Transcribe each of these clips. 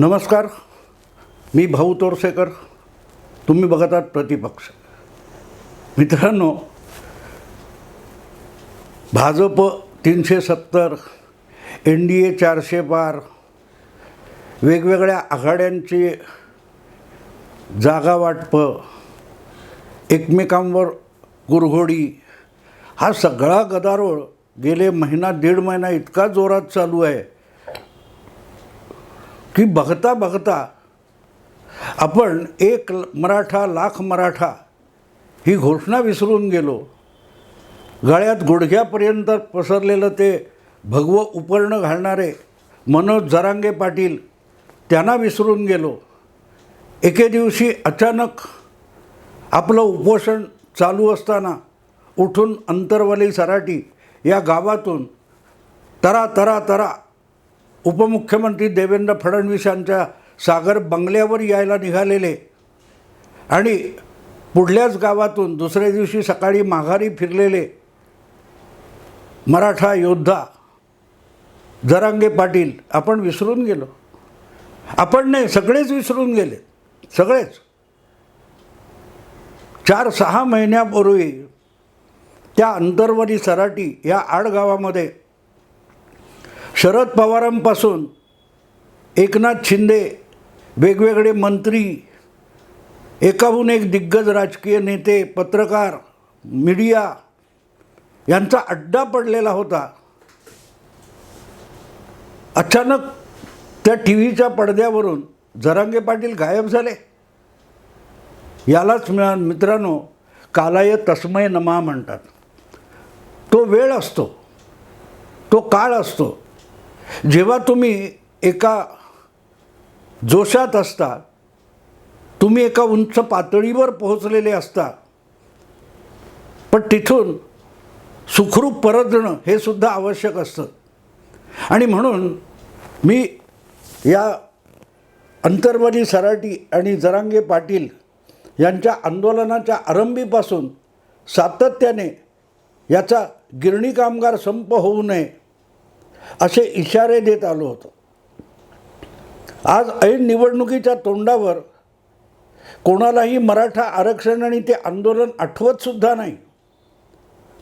नमस्कार. मी भाऊ तोरसेकर. तुम्ही बघत आहात प्रतिपक्ष. मित्रांनो भाजप तीनशे सत्तर एन डी ए चारशे पार वेगवेगळ्या आघाड्यांची जागावाटप एकमेकांवर कुरघोडी हा सगळा गदारोळ गेले महिना दीड महिना इतका जोरात चालू आहे. की बघता बघता आपण एक ल- मराठा लाख मराठा ही घोषणा विसरून गेलो. गळ्यात गुडघ्यापर्यंत पसरलेलं ते भगवं उपर्ण घालणारे मनोज जरांगे पाटील त्यांना विसरून गेलो. एके दिवशी अचानक आपलं उपोषण चालू असताना उठून अंतरवली सराटी या गावातून तरा तरा तरा उपमुख्यमंत्री देवेंद्र फडणवीस यांच्या सागर बंगल्यावर यायला निघालेले. आणि पुढल्याच गावातून दुसऱ्या दिवशी सकाळी माघारी फिरलेले मराठा योद्धा जरांगे पाटील आपण विसरून गेलो. आपण नाही सगळेच विसरून गेले. सगळेच. चार सहा महिन्यापूर्वी त्या अंतर्वरी सराटी या आडगावामध्ये शरद पवारांपासून एकनाथ शिंदे वेगवेगळे मंत्री एकाहून एक दिग्गज राजकीय नेते पत्रकार मीडिया यांचा अड्डा पडलेला होता. अचानक त्या टी व्हीच्या पडद्यावरून जरांगे पाटील गायब झाले. यालाच मिळा मित्रांनो कालाय तस्मय नमा म्हणतात. तो वेळ असतो तो काळ असतो जेव्हा तुम्ही एका जोशात असता तुम्ही एका उंच पातळीवर पोहोचलेले असता पण तिथून सुखरूप परतणं हे सुद्धा आवश्यक असतं. आणि म्हणून मी या अंतर्वादी सराटी आणि जरांगे पाटील यांच्या आंदोलनाच्या आरंभीपासून सातत्याने याचा गिरणी कामगार संप होऊ नये असे इशारे देत आलो होतो. आज ऐन निवडणुकीच्या तोंडावर कोणालाही मराठा आरक्षण आणि ते आंदोलन आठवतसुद्धा नाही.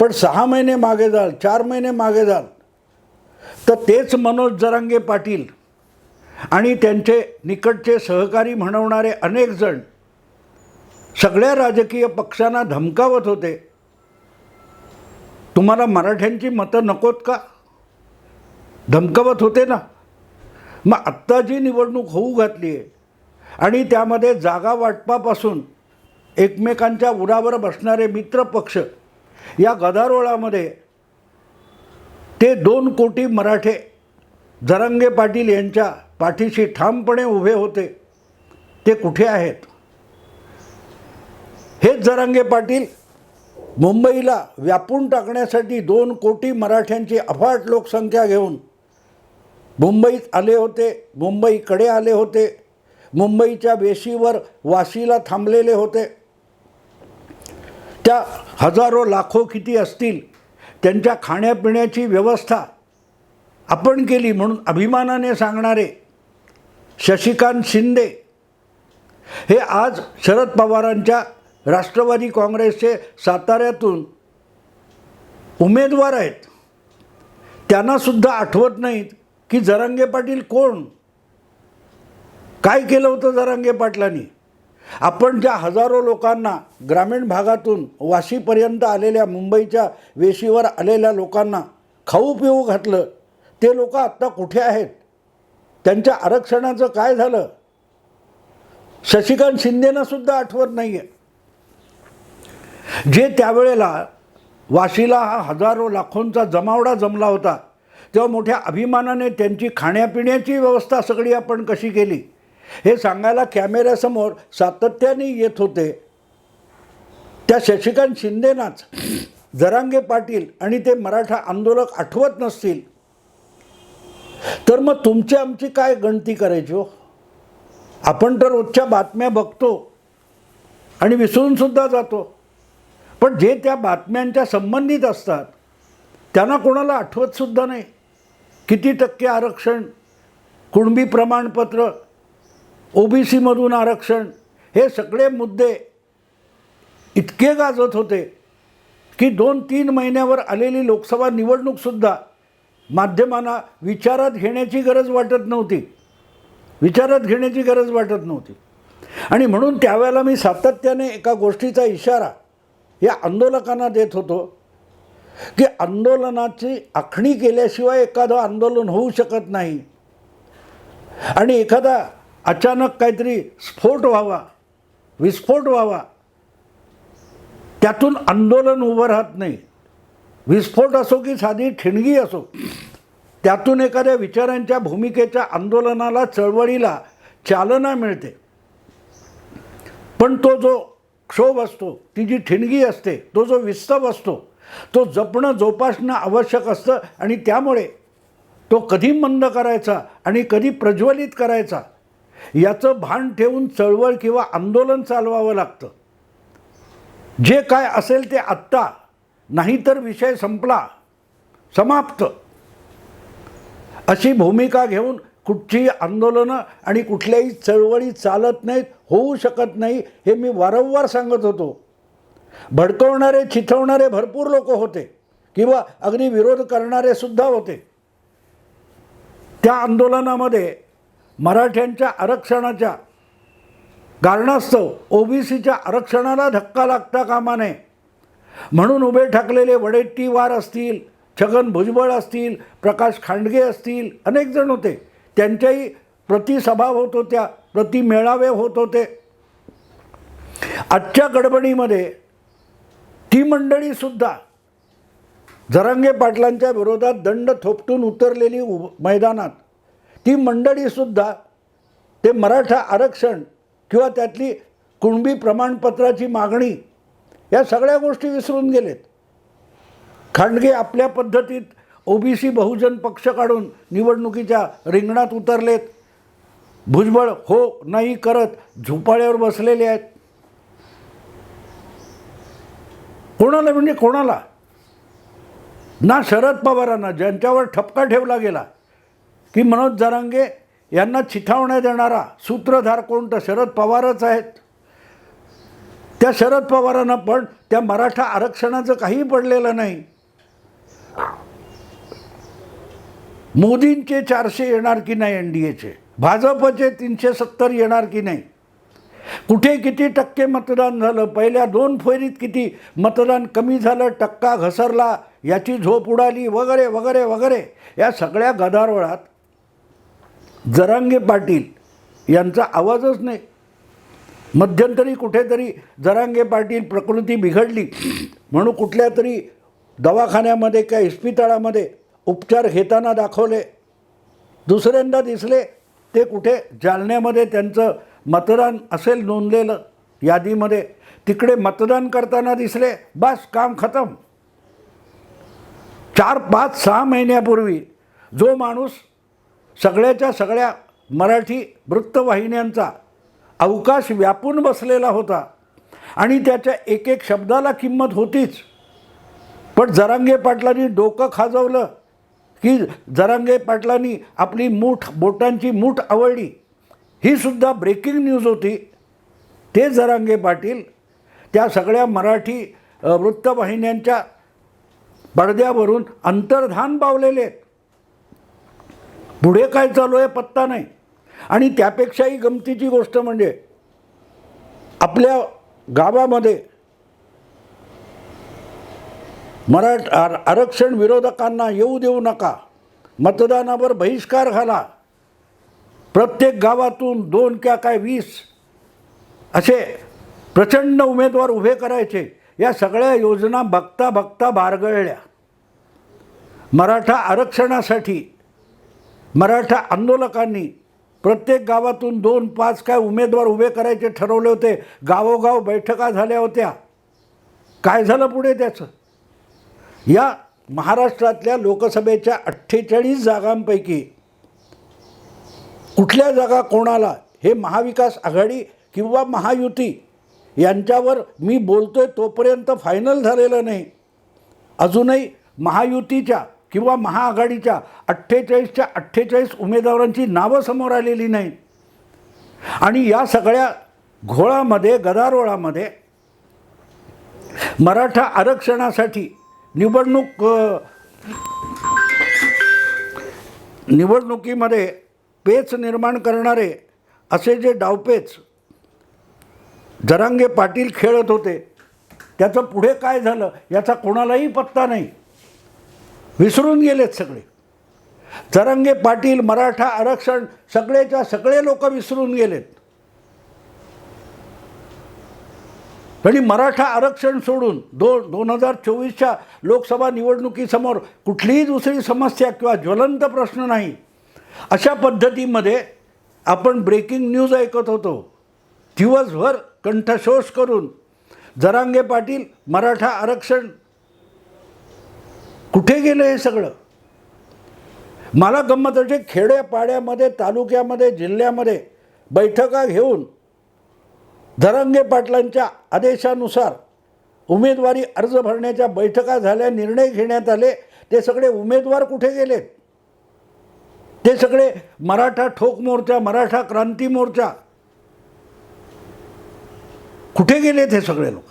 पण सहा महिने मागे जाल चार महिने मागे जाल तर तेच मनोज जरांगे पाटील आणि त्यांचे निकटचे सहकारी म्हणवणारे अनेक जण सगळ्या राजकीय पक्षांना धमकावत होते. तुम्हाला मराठ्यांची मतं नकोत का? धमकवत होते ना. मग आत्ता जी निवडणूक होऊ घातली आहे आणि त्यामध्ये जागा वाटपापासून एकमेकांच्या उरावर बसणारे मित्र पक्ष या गदारोळामध्ये ते दोन कोटी मराठे जरंगे पाटील यांच्या पाठीशी ठामपणे उभे होते. ते कुठे आहेत? हेच जरांगे पाटील मुंबईला व्यापून टाकण्यासाठी दोन कोटी मराठ्यांची अफाट लोकसंख्या घेऊन मुंबईत आले होते मुंबईकडे आले होते मुंबईच्या वेशीवर वाशीला थांबलेले होते. त्या हजारो लाखो किती असतील त्यांच्या खाण्यापिण्याची व्यवस्था आपण केली म्हणून अभिमानाने सांगणारे शशिकांत शिंदे हे आज शरद पवारांच्या राष्ट्रवादी काँग्रेसचे साताऱ्यातून उमेदवार आहेत. त्यांनासुद्धा आठवत नाहीत की जरांगे पाटील कोण? काय केलं होतं जरांगे पाटलांनी? आपण ज्या हजारो लोकांना ग्रामीण भागातून वाशीपर्यंत आलेल्या मुंबईच्या वेशीवर आलेल्या लोकांना खाऊ पिऊ घातलं ते लोक आत्ता कुठे आहेत? त्यांच्या आरक्षणाचं काय झालं? शशिकांत शिंदेना सुद्धा आठवत नाही आहे जे त्यावेळेला वाशीला हा हजारो लाखोंचा जमावडा जमला होता तेव्हा मोठ्या अभिमानाने त्यांची खाण्यापिण्याची व्यवस्था सगळी आपण कशी केली? हे सांगायला कॅमेऱ्यासमोर सातत्याने येत होते. त्या शशिकांत शिंदेनाच. जरांगे पाटील आणि ते मराठा आंदोलक आठवत नसतील. तर मग तुमची आमची काय गणती करायची हो? आपण तर रोजच्या बातम्या बघतो आणि विसरूनसुद्धा जातो. पण जे त्या बातम्यांच्या संबंधित असतात त्यांना कोणाला आठवतसुद्धा नाही. किती टक्के आरक्षण? कुणबी प्रमाणपत्र? ओ बी सीमधून आरक्षण? हे सगळे मुद्दे इतके गाजत होते की दोन तीन महिन्यावर आलेली लोकसभा निवडणूकसुद्धा माध्यमांना विचारात घेण्याची गरज वाटत नव्हती. विचारात घेण्याची गरज वाटत नव्हती. आणि म्हणून त्यावेळेला मी सातत्याने एका गोष्टीचा इशारा या आंदोलकांना देत होतो. की आंदोलनाची आखणी केल्याशिवाय एखादं आंदोलन होऊ शकत नाही. आणि एखादा अचानक काहीतरी स्फोट व्हावा विस्फोट व्हावा त्यातून आंदोलन उभं राहत नाही. विस्फोट असो की साधी ठिणगी असो त्यातून एखाद्या विचारांच्या भूमिकेच्या आंदोलनाला चळवळीला चालना मिळते. पण तो जो क्षोभ असतो ती जी ठिणगी असते तो जो विस्तव असतो तो जपणं जोपासणं आवश्यक असतं आणि त्यामुळे तो कधी मंद करायचा आणि कधी प्रज्वलित करायचा याचं भान ठेवून चळवळ किंवा आंदोलन चालवावं लागतं. जे काय असेल ते आत्ता नाहीतर विषय संपला समाप्त. अशी भूमिका घेऊन कुठचीही आंदोलनं आणि कुठल्याही चळवळी चालत नाहीत होऊ शकत नाही हे मी वारंवार सांगत होतो. भडकवणारे चिथवणारे भरपूर लोक होते किंवा अगदी विरोध करणारे सुद्धा होते. त्या आंदोलनामध्ये मराठ्यांच्या आरक्षणाच्या कारणास्तव ओबीसीच्या आरक्षणाला धक्का लागता कामा नये म्हणून उभे ठाकलेले वडेट्टीवार असतील छगन भुजबळ असतील प्रकाश खांडगे असतील अनेक जण होते. त्यांच्याही प्रतिसभा होत होत्या प्रति मेळावे होत होते. आजच्या गडबडीमध्ये ती मंडळीसुद्धा जरांगे पाटलांच्या विरोधात दंड थोपटून उतरलेली उ मैदानात ती मंडळीसुद्धा ते मराठा आरक्षण किंवा त्यातली कुणबी प्रमाणपत्राची मागणी या सगळ्या गोष्टी विसरून गेलेत. खांडगे आपल्या पद्धतीत ओबीसी बहुजन पक्ष काढून निवडणुकीच्या रिंगणात उतरलेत. भुजबळ हो नाही करत झोपाळ्यावर बसलेले आहेत. कोणाला म्हणजे कोणाला? ना शरद पवारांना ज्यांच्यावर ठपका ठेवला गेला की मनोज जरांगे यांना चिथावण्यात येणारा सूत्रधार कोणतं शरद पवारच आहेत. त्या शरद पवारांना पण त्या मराठा आरक्षणाचं काही पडलेलं नाही. मोदींचे चारशे येणार की नाही एन डी एचे भाजपचे तीनशे सत्तर येणार की नाही? कुठे किती टक्के मतदान झालं? पहिल्या दोन फेरीत किती मतदान कमी झालं? टक्का घसरला याची झोप उडाली वगैरे वगैरे वगैरे. या सगळ्या गदारोळात जरांगे पाटील यांचा आवाजच नाही. मध्यंतरी कुठेतरी जरांगे पाटील प्रकृती बिघडली. म्हणून कुठल्या तरी दवाखान्यामध्ये किंवा इस्पितळामध्ये उपचार घेताना दाखवले. दुसऱ्यांदा दिसले ते कुठे? जालन्यामध्ये त्यांचं मतदान असेल नोंदलेलं यादीमध्ये. तिकडे मतदान करताना दिसले बस काम खतम. चार पाच सहा महिन्यापूर्वी जो माणूस सगळ्याच्या सगळ्या मराठी वृत्तवाहिन्यांचा अवकाश व्यापून बसलेला होता आणि त्याच्या एक एक शब्दाला किंमत होतीच. पण जरांगे पाटलांनी डोकं खाजवलं की जरांगे पाटलांनी आपली मूठ बोटांची मूठ आवडली ही सुद्धा ब्रेकिंग न्यूज होती. ते जरांगे पाटील त्या सगळ्या मराठी वृत्तवाहिन्यांच्या पडद्यावरून अंतर्धान पावलेले आहेत. पुढे काय चालू आहे पत्ता नाही. आणि त्यापेक्षाही गमतीची गोष्ट म्हणजे आपल्या गावामध्ये मराठ आर आरक्षण विरोधकांना येऊ देऊ नका मतदानावर बहिष्कार घाला प्रत्येक गावातून दोन किंवा काय वीस असे प्रचंड उमेदवार उभे करायचे. या सगळ्या योजना बघता बघता बारगळल्या. मराठा आरक्षणासाठी मराठा आंदोलकांनी प्रत्येक गावातून दोन पाच काय उमेदवार उभे करायचे ठरवले होते. गावोगाव बैठका झाल्या होत्या. काय झालं पुढे त्याचं? या महाराष्ट्रातल्या लोकसभेच्या अठ्ठेचाळीस जागांपैकी कुठल्या जागा कोणाला? हे महाविकास आघाडी किंवा महायुती यांच्यावर मी बोलतोय तोपर्यंत फायनल झालेलं नाही. अजूनही महायुतीच्या किंवा महाआघाडीच्या अठ्ठेचाळीसच्या अठ्ठेचाळीस उमेदवारांची नावं समोर आलेली नाही. आणि या सगळ्या घोळामध्ये गदारोळामध्ये मराठा आरक्षणासाठी निवडणूक निवडणुकीमध्ये पेच निर्माण करणारे असे जे डावपेच जरांगे पाटील खेळत होते त्याचं पुढे काय झालं याचा कोणालाही पत्ता नाही. विसरून गेलेत सगळे. जरांगे पाटील मराठा आरक्षण सगळेच्या सगळे लोक विसरून गेलेत. आणि मराठा आरक्षण सोडून दोन दोन हजार चोवीसच्या लोकसभा निवडणुकीसमोर कुठलीही दुसरी समस्या किंवा ज्वलंत प्रश्न नाही. अशा पद्धतीमध्ये आपण ब्रेकिंग न्यूज ऐकत होतो. दिवसभर कंठशोष करून. जरांगे पाटील मराठा आरक्षण. कुठे गेलं हे सगळं? मला गंमत वाटते खेड्यापाड्यामध्ये तालुक्यामध्ये जिल्ह्यामध्ये बैठका घेऊन धरंगे पाटलांच्या आदेशानुसार उमेदवारी अर्ज भरण्याच्या बैठका झाल्या निर्णय घेण्यात आले. ते सगळे उमेदवार कुठे गेलेत? ते सगळे मराठा ठोक मोर्चा मराठा क्रांती मोर्चा. कुठे गेलेत हे सगळे लोक?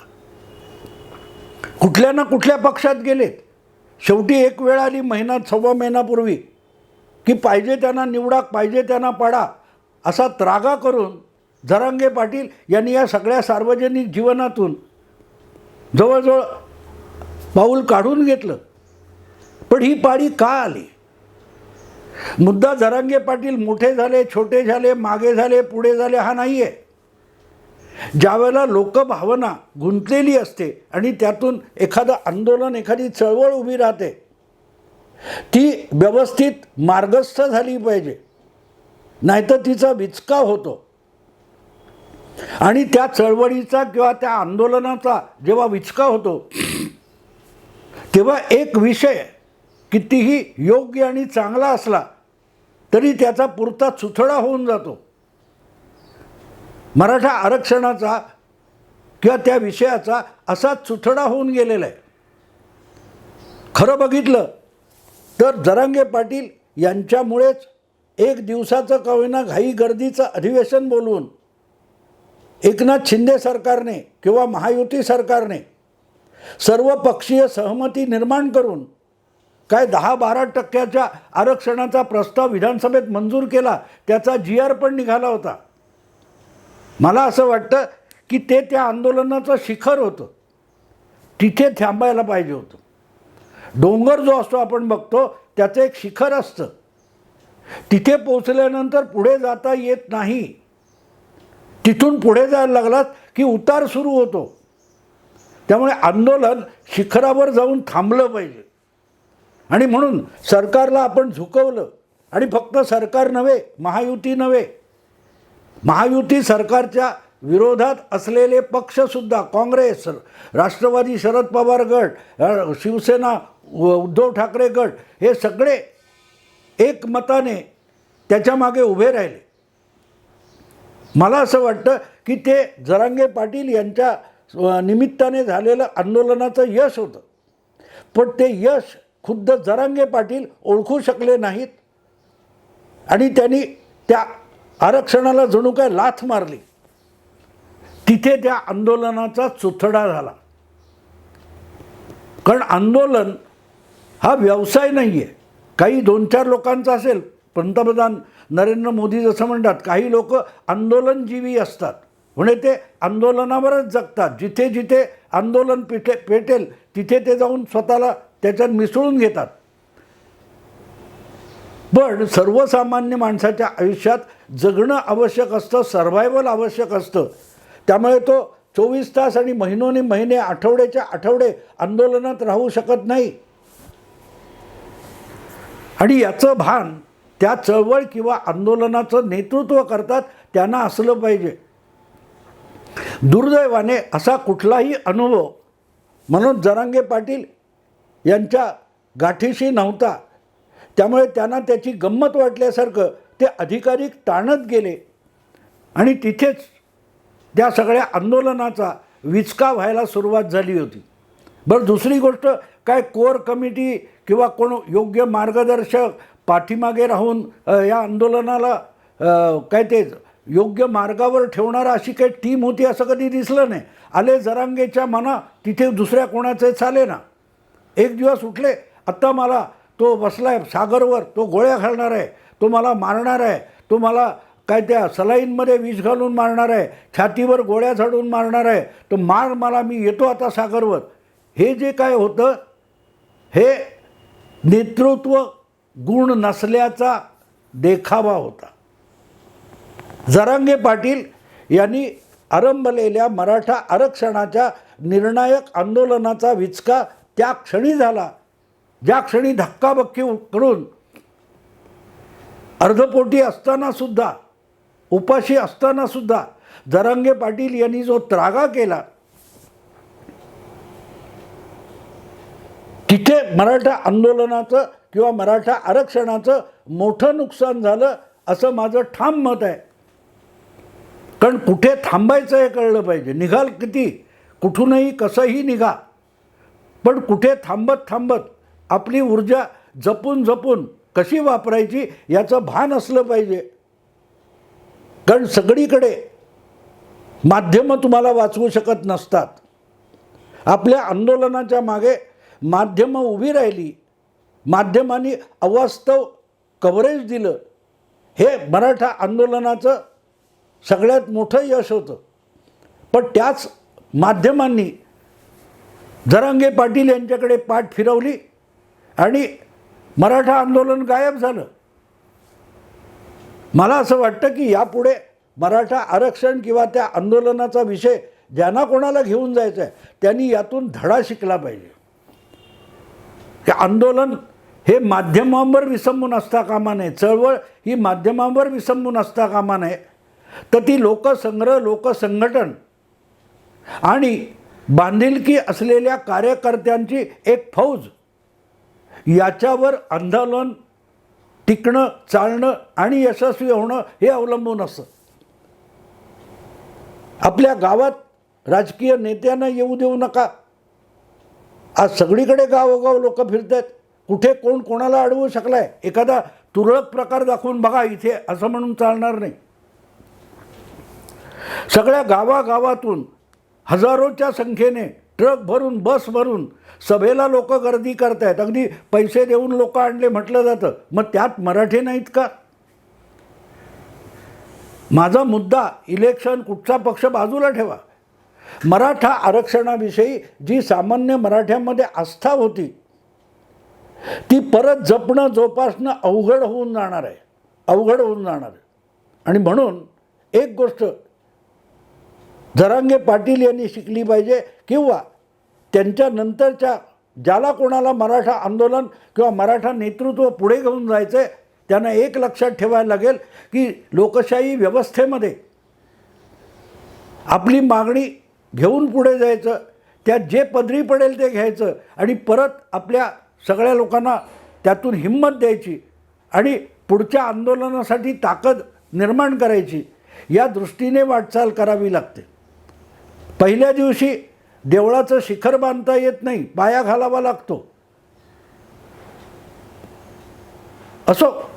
कुठल्या ना कुठल्या पक्षात गेलेत? शेवटी एक वेळ आली महिना सव्वा महिनापूर्वी की पाहिजे त्यांना निवडा पाहिजे त्यांना पाडा असा त्रागा करून जरांगे पाटील यांनी या सगळ्या सार्वजनिक जीवनातून जवळजवळ पाऊल काढून घेतलं. पण ही पाळी का आली? मुद्दा जरांगे पाटील मोठे झाले छोटे झाले मागे झाले पुढे झाले हा नाही आहे ज्यावेळेला लोकभावना गुंतलेली असते आणि त्यातून एखादं आंदोलन एखादी चळवळ उभी राहते ती व्यवस्थित मार्गस्थ झाली पाहिजे. नाहीतर तिचा विचका होतो. आणि त्या चळवळीचा किंवा त्या आंदोलनाचा जेव्हा विचका होतो तेव्हा एक विषय कितीही योग्य आणि चांगला असला तरी त्याचा पुरता चुथडा होऊन जातो. मराठा आरक्षणाचा किंवा त्या विषयाचा असा चुथडा होऊन गेलेला आहे. खरं बघितलं तर जरांगे पाटील यांच्यामुळेच एक दिवसाचं का होईना घाई गर्दीचं अधिवेशन बोलवून एकनाथ शिंदे सरकारने किंवा महायुती सरकारने सर्वपक्षीय सहमती निर्माण करून काय दहा बारा टक्क्याच्या आरक्षणाचा प्रस्ताव विधानसभेत मंजूर केला त्याचा जी आर पण निघाला होता. मला असं वाटतं की ते त्या आंदोलनाचं शिखर होतं. तिथे थांबायला पाहिजे होतं. डोंगर जो असतो आपण बघतो त्याचं एक शिखर असतं. तिथे पोचल्यानंतर पुढे जाता येत नाही. तिथून पुढे जायला लागलात की उतार सुरू होतो. त्यामुळे आंदोलन शिखरावर जाऊन थांबलं पाहिजे. आणि म्हणून सरकारला आपण झुकवलं. आणि फक्त सरकार नव्हे महायुती नव्हे. महायुती सरकारच्या विरोधात असलेले पक्षसुद्धा काँग्रेस राष्ट्रवादी शरद पवार गट शिवसेना उद्धव ठाकरे गट हे सगळे एकमताने त्याच्यामागे उभे राहिले. मला असं वाटतं की ते जरांगे पाटील यांच्या निमित्ताने झालेलं आंदोलनाचं यश होतं. पण ते यश खुद्द जरांगे पाटील ओळखू शकले नाहीत. आणि त्यांनी त्या आरक्षणाला जणू काय लाथ मारली. तिथे त्या आंदोलनाचा चुथडा झाला. कारण आंदोलन हा व्यवसाय नाही आहे काही दोन चार लोकांचा असेल. पंतप्रधान नरेंद्र मोदी जसं म्हणतात काही लोक आंदोलनजीवी असतात. म्हणजे ते आंदोलनावरच जगतात. जिथे जिथे आंदोलन पेटे पेटेल तिथे ते जाऊन स्वतःला त्याच्यात मिसळून घेतात. पण सर्वसामान्य माणसाच्या आयुष्यात जगणं आवश्यक असतं सर्व्हायवल आवश्यक असतं. त्यामुळे तो चोवीस तास आणि महिनोने महिने आठवड्याच्या आठवडे आंदोलनात राहू शकत नाही. आणि याचं भान त्या चळवळ किंवा आंदोलनाचं नेतृत्व करतात त्यांना असलं पाहिजे. दुर्दैवाने असा कुठलाही अनुभव म्हणून जरांगे पाटील यांच्या गाठीशी नव्हता. त्यामुळे त्यांना त्याची गंमत वाटल्यासारखं ते अधिकाधिक ताणत गेले. आणि तिथेच त्या सगळ्या आंदोलनाचा विचका व्हायला सुरुवात झाली होती. बरं दुसरी गोष्ट काय कोर कमिटी किंवा कोण योग्य मार्गदर्शक पाठीमागे राहून या आंदोलनाला काय ते योग्य मार्गावर ठेवणारा अशी काही टीम होती असं कधी दिसलं नाही. आले जरांगेच्या मना तिथे दुसऱ्या कोणाचे चाले ना. एक दिवस उठले आत्ता मला तो बसला आहे सागरवर तो गोळ्या घालणार आहे तो मला मारणार आहे तो मला काय त्या सलाईनमध्ये विष घालून मारणार आहे छातीवर गोळ्या झाडून मारणार आहे तो मार मला मी येतो आता सागरवर. हे जे काय होतं हे नेतृत्व गुण नसल्याचा देखावा होता. जरांगे पाटील यांनी आरंभलेल्या मराठा आरक्षणाच्या निर्णायक आंदोलनाचा विचका त्या क्षणी झाला. ज्या क्षणी धक्काबक्की करून अर्धपोटी असतानासुद्धा उपाशी असतानासुद्धा जरांगे पाटील यांनी जो त्रागा केला तिथे मराठा आंदोलनाचं किंवा मराठा आरक्षणाचं मोठं नुकसान झालं असं माझं ठाम मत आहे. कारण कुठे थांबायचं हे कळलं पाहिजे. निघाल किती? कुठूनही कसंही निघा. पण कुठे थांबत थांबत आपली ऊर्जा जपून जपून कशी वापरायची याचं भान असलं पाहिजे. कारण सगळीकडे माध्यमं तुम्हाला वाचवू शकत नसतात. आपल्या आंदोलनाच्या मागे माध्यमं उभी राहिली. माध्यमांनी अवास्तव कव्हरेज दिलं. हे मराठा आंदोलनाचं सगळ्यात मोठं यश होतं. पण त्याच माध्यमांनी जरांगे पाटील यांच्याकडे पाठ फिरवली आणि मराठा आंदोलन गायब झालं. मला असं वाटतं की यापुढे मराठा आरक्षण किंवा त्या आंदोलनाचा विषय ज्यांना कोणाला घेऊन जायचा आहे त्यांनी यातून धडा शिकला पाहिजे. की आंदोलन हे माध्यमांवर विसंबून असता कामा नये. चळवळ ही माध्यमांवर विसंबून असता कामा नये. तर ती लोकसंग्रह लोकसंघटन आणि बांधिलकी असलेल्या कार्यकर्त्यांची एक फौज. याच्यावर आंदोलन टिकणं चालणं आणि यशस्वी होणं हे अवलंबून असतं. आपल्या गावात राजकीय नेत्यांना येऊ देऊ नका. आज सगळीकडे गावोगाव लोक फिरत आहेत कुठे कोण कोणाला अडवू शकलाय? एखादा तुरळक प्रकार दाखवून बघा इथे असं म्हणून चालणार नाही. सगळ्या गावागावातून हजारोच्या संख्येने ट्रक भरून बस भरून सभेला लोक गर्दी करत आहेत अगदी पैसे देऊन लोक आणले म्हटलं जातं. मग त्यात मराठी नाहीत का? माझा मुद्दा इलेक्शन कुठचा पक्ष बाजूला ठेवा. मराठा आरक्षणाविषयी जी सामान्य मराठ्यांमध्ये आस्था होती ती परत जपणं जोपासणं अवघड होऊन जाणार आहे. अवघड होऊन जाणार आहे. आणि म्हणून एक गोष्ट जरांगे पाटील यांनी शिकली पाहिजे किंवा त्यांच्या नंतरच्या ज्याला कोणाला मराठा आंदोलन किंवा मराठा नेतृत्व पुढे घेऊन जायचं आहे त्यांना एक लक्षात ठेवायला लागेल की लोकशाही व्यवस्थेमध्ये आपली मागणी घेऊन पुढे जायचं त्यात जे पदरी पडेल ते घ्यायचं आणि परत आपल्या सगळ्या लोकांना त्यातून हिंमत द्यायची आणि पुढच्या आंदोलनासाठी ताकद निर्माण करायची. या दृष्टीने वाटचाल करावी लागते. पहिल्या दिवशी देवळाचं शिखर बांधता येत नाही पाया घालावा लागतो. असो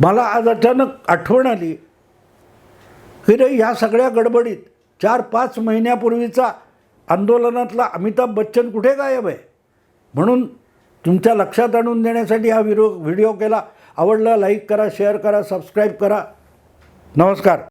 मला आज अचानक आठवण आली की रे ह्या सगळ्या गडबडीत चार पाच महिन्यापूर्वीचा आंदोलनातला अमिताभ बच्चन कुठे गायब आहे? म्हणून तुमच्या लक्षात आणून देण्यासाठी हा व्हिडिओ व्हिडिओ केला. आवडला लाईक करा शेअर करा सबस्क्राईब करा. नमस्कार.